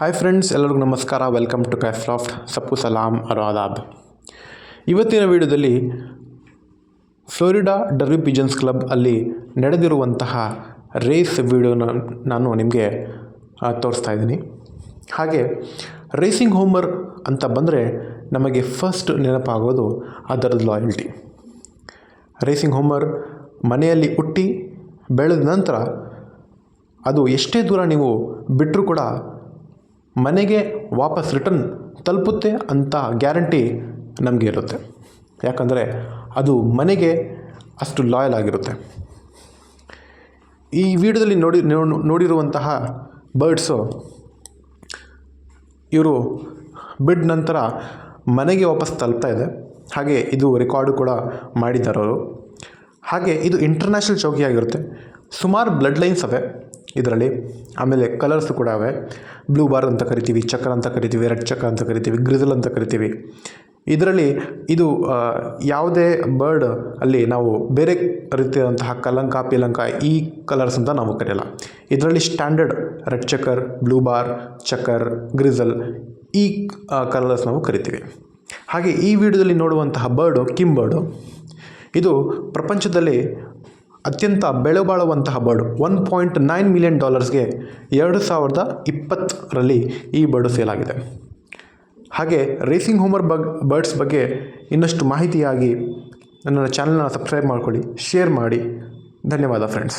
Hi friends ಎಲ್ಲರಿಗೂ ನಮಸ್ಕಾರ. Welcome to ಕೈಫ್ಲಾಫ್ಟ್ ಸಪ್ಪು ಸಲಾಂ ಅರಾದಾಬ್ ಇವತ್ತಿನ ವಿಡಿಯೋದಲ್ಲಿ ಫ್ಲೋರಿಡಾ ಡರ್ವಿ ಪಿಜನ್ಸ್ ಕ್ಲಬ್ ಅಲ್ಲಿ ನಡೆದಿರುವಂತಹ ರೇಸ್ ವಿಡಿಯೋನ ನಾನು ನಿಮಗೆ ತೋರಿಸ್ತಾ ಇದ್ದೀನಿ. ಹಾಗೆ ರೇಸಿಂಗ್ ಹೋಮರ್ ಅಂತ ಬಂದರೆ ನಮಗೆ ಫಸ್ಟ್ ನೆನಪಾಗೋದು ಅದರದ್ದು ಲಾಯಲ್ಟಿ ರೇಸಿಂಗ್ ಹೋಮರ್ ಮನೆಯಲ್ಲಿ ಹುಟ್ಟಿ ಬೆಳೆದ ನಂತರ ಅದು ಎಷ್ಟೇ ದೂರ ನೀವು ಬಿಟ್ಟರೂ ಕೂಡ ಮನೆಗೆ ವಾಪಸ್ ರಿಟರ್ನ್ ತಲುಪುತ್ತೆ ಅಂತ ಗ್ಯಾರಂಟಿ ನಮಗೆ ಇರುತ್ತೆ. ಯಾಕಂದರೆ ಅದು ಮನೆಗೆ ಅಷ್ಟು ಲಾಯಲ್ ಆಗಿರುತ್ತೆ. ಈ ವಿಡಿಯೋದಲ್ಲಿ ನೋಡಿ ನೋಡಿರುವಂತಹ ಬರ್ಡ್ಸು ಇವರು ಬಿಡ್ ನಂತರ ಮನೆಗೆ ವಾಪಸ್ ತಲುಪ್ತಾ ಇದೆ. ಹಾಗೆ ಇದು ರೆಕಾರ್ಡು ಕೂಡ ಮಾಡಿದ್ದಾರೆ ಅವರು. ಹಾಗೆ ಇದು ಇಂಟರ್ನ್ಯಾಷನಲ್ ಚೌಕಿ ಆಗಿರುತ್ತೆ ಸುಮಾರು ಬ್ಲಡ್ ಲೈನ್ಸ್ ಅವೆ. ಇದರಲ್ಲಿ ಆಮೇಲೆ ಕಲರ್ಸ್ ಕೂಡ ಅವೆ ಬ್ಲೂ ಬಾರ್ ಅಂತ ಕರಿತೀವಿ, ಚಕ್ರ ಅಂತ ಕರಿತೀವಿ ರೆಡ್ ಚಕ್ರ ಅಂತ ಕರಿತೀವಿ ಗ್ರಿಜಲ್ ಅಂತ ಕರಿತೀವಿ. ಇದರಲ್ಲಿ ಇದು ಯಾವುದೇ ಬರ್ಡ್ ಅಲ್ಲಿ ನಾವು ಬೇರೆ ರೀತಿಯಾದಂತಹ ಕಲಂಕ, ಪಿಲಂಕ ಈ ಕಲರ್ಸ್ ಅಂತ ನಾವು ಕರೆಯಲ್ಲ. ಇದರಲ್ಲಿ standard red checker blue bar checker grizzle ಈ ಕಲರ್ಸ್ ನಾವು ಕರಿತೀವಿ. ಹಾಗೆ ಈ ವಿಡಿಯೋದಲ್ಲಿ ನೋಡುವಂತಹ ಬರ್ಡು ಕಿಮ್ ಬರ್ಡು ಇದು ಪ್ರಪಂಚದಲ್ಲಿ ಅತ್ಯಂತ ಬೆಳೆ ಬಾಳುವಂತಹ bird one point nine million ಡಾಲರ್ಸ್ಗೆ ಎರಡು ಸಾವಿರದ ಇಪ್ಪತ್ತರಲ್ಲಿ ಈ ಬರ್ಡು ಸೇಲ್ ಆಗಿದೆ ಹಾಗೆ ರೇಸಿಂಗ್ ಹೋಮರ್ ಬಗ್ ಬರ್ಡ್ಸ್ ಬಗ್ಗೆ ಇನ್ನಷ್ಟು ಮಾಹಿತಿಯಾಗಿ ನನ್ನ ಚಾನಲ್ನ ಸಬ್ಸ್ಕ್ರೈಬ್ ಮಾಡ್ಕೊಳ್ಳಿ ಶೇರ್ ಮಾಡಿ. ಧನ್ಯವಾದ ಫ್ರೆಂಡ್ಸ್